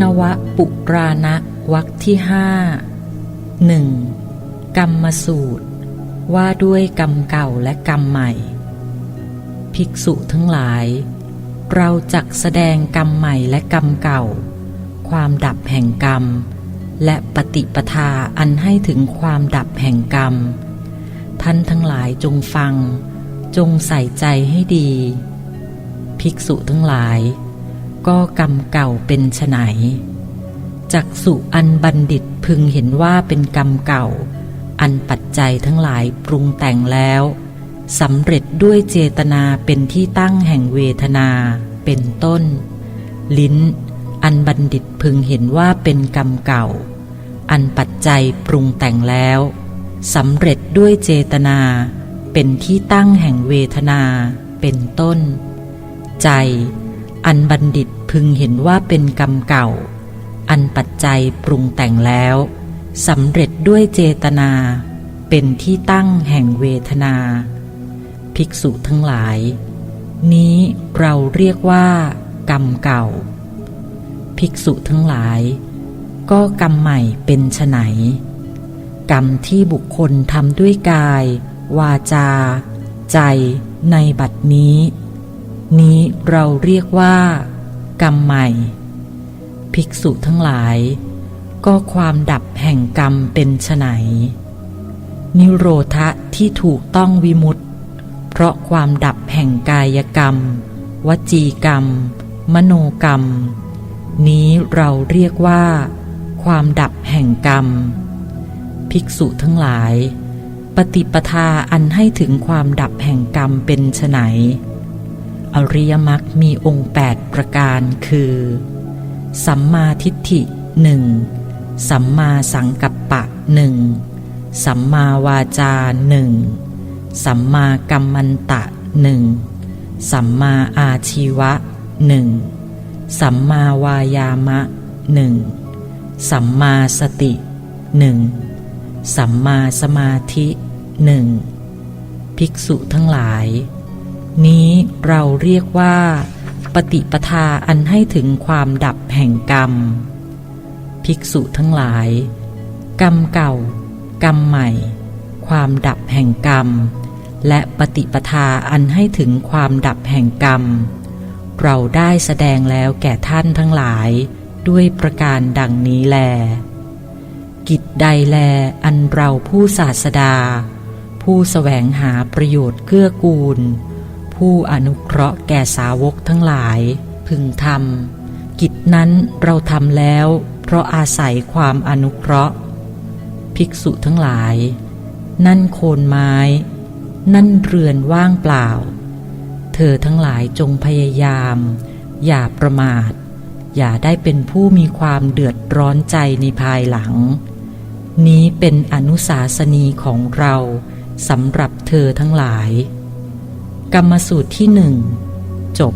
นวปุราณวักที่ห้าหนึ่งกรรมสูตร ว่าด้วยกรรมเก่าและกรรมใหม่ ภิกษุทั้งหลาย เราจักแสดงกรรมใหม่และกรรมเก่า ความดับแห่งกรรม และปฏิปทาอันให้ถึงความดับแห่งกรรม ท่านทั้งหลายจงฟัง จงใส่ใจให้ดี ภิกษุทั้งหลาย ก็กรรมเก่าเป็นไฉนจักสุอันบัณฑิตพึงเห็นว่าเป็นกรรมเก่า อันปัจจัยทั้งหลายปรุงแต่งแล้วสำเร็จด้วยเจตนาเป็นที่ตั้งแห่งเวทนาเป็นต้น ลิ้น อันบัณฑิตพึงเห็นว่าเป็นกรรมเก่า อันปัจจัยปรุงแต่งแล้วสำเร็จด้วยเจตนา เป็นที่ตั้งแห่งเวทนาเป็นต้น ใจ อันบัณฑิตพึงเห็นว่าเป็นกรรมเก่า อันปัจจัยปรุงแต่งแล้วสำเร็จด้วยเจตนา เป็นที่ตั้งแห่งเวทนา ภิกษุทั้งหลาย นี้เราเรียกว่า กรรมเก่า ภิกษุทั้งหลาย ก็กรรมใหม่เป็นไฉนกรรมที่บุคคลทำด้วยกาย วาจา ใจในบัดนี้ นี้เราเรียกว่า กรรมใหม่ ภิกษุทั้งหลาย ก็ความดับแห่งกรรมเป็นไฉนนิโรธะที่ถูกต้องวิมุตติเพราะความดับแห่งกายกรรม วจีกรรม มโนกรรม นี้เราเรียกว่า ความดับแห่งกรรม ภิกษุทั้งหลาย ปฏิปทาอันให้ถึงความดับแห่งกรรมเป็นไฉน อริยมรรคมีองค์แปดประการคือ สัมมาทิฏฐิหนึ่งสัมมาสังกัปปะหนึ่งสัมมาวาจาหนึ่งสัมมากัมมันตะหนึ่งสัมมาอาชีวะหนึ่งสัมมาวายามะหนึ่งสัมมาสติหนึ่งสัมมาสมาธิหนึ่งภิกษุทั้งหลาย นี้เราเรียกว่า ปฏิปทาอันให้ถึงความดับแห่งกรรม ภิกษุทั้งหลาย กรรมเก่า กรรมใหม่ ความดับแห่งกรรม และปฏิปทาอันให้ถึงความดับแห่งกรรม เราได้แสดงแล้วแก่ท่านทั้งหลายด้วยประการดังนี้แล กิจใดแลอันเราผู้ศาสดา ผู้แสวงหาประโยชน์เกื้อกูล ผู้อนุเคราะห์แก่สาวกทั้งหลาย พึงทำกิจนั้นเราทำแล้ว เพราะอาศัยความอนุเคราะห์ ภิกษุทั้งหลาย นั่นโคนไม้ นั่นเรือนว่างเปล่า เธอทั้งหลายจงพยายาม อย่าประมาท อย่าได้เป็นผู้มีความเดือดร้อนใจในภายหลัง นี้เป็นอนุสาสนีของเราสำหรับเธอทั้งหลาย กรรมสูตรที่หนึ่งจบ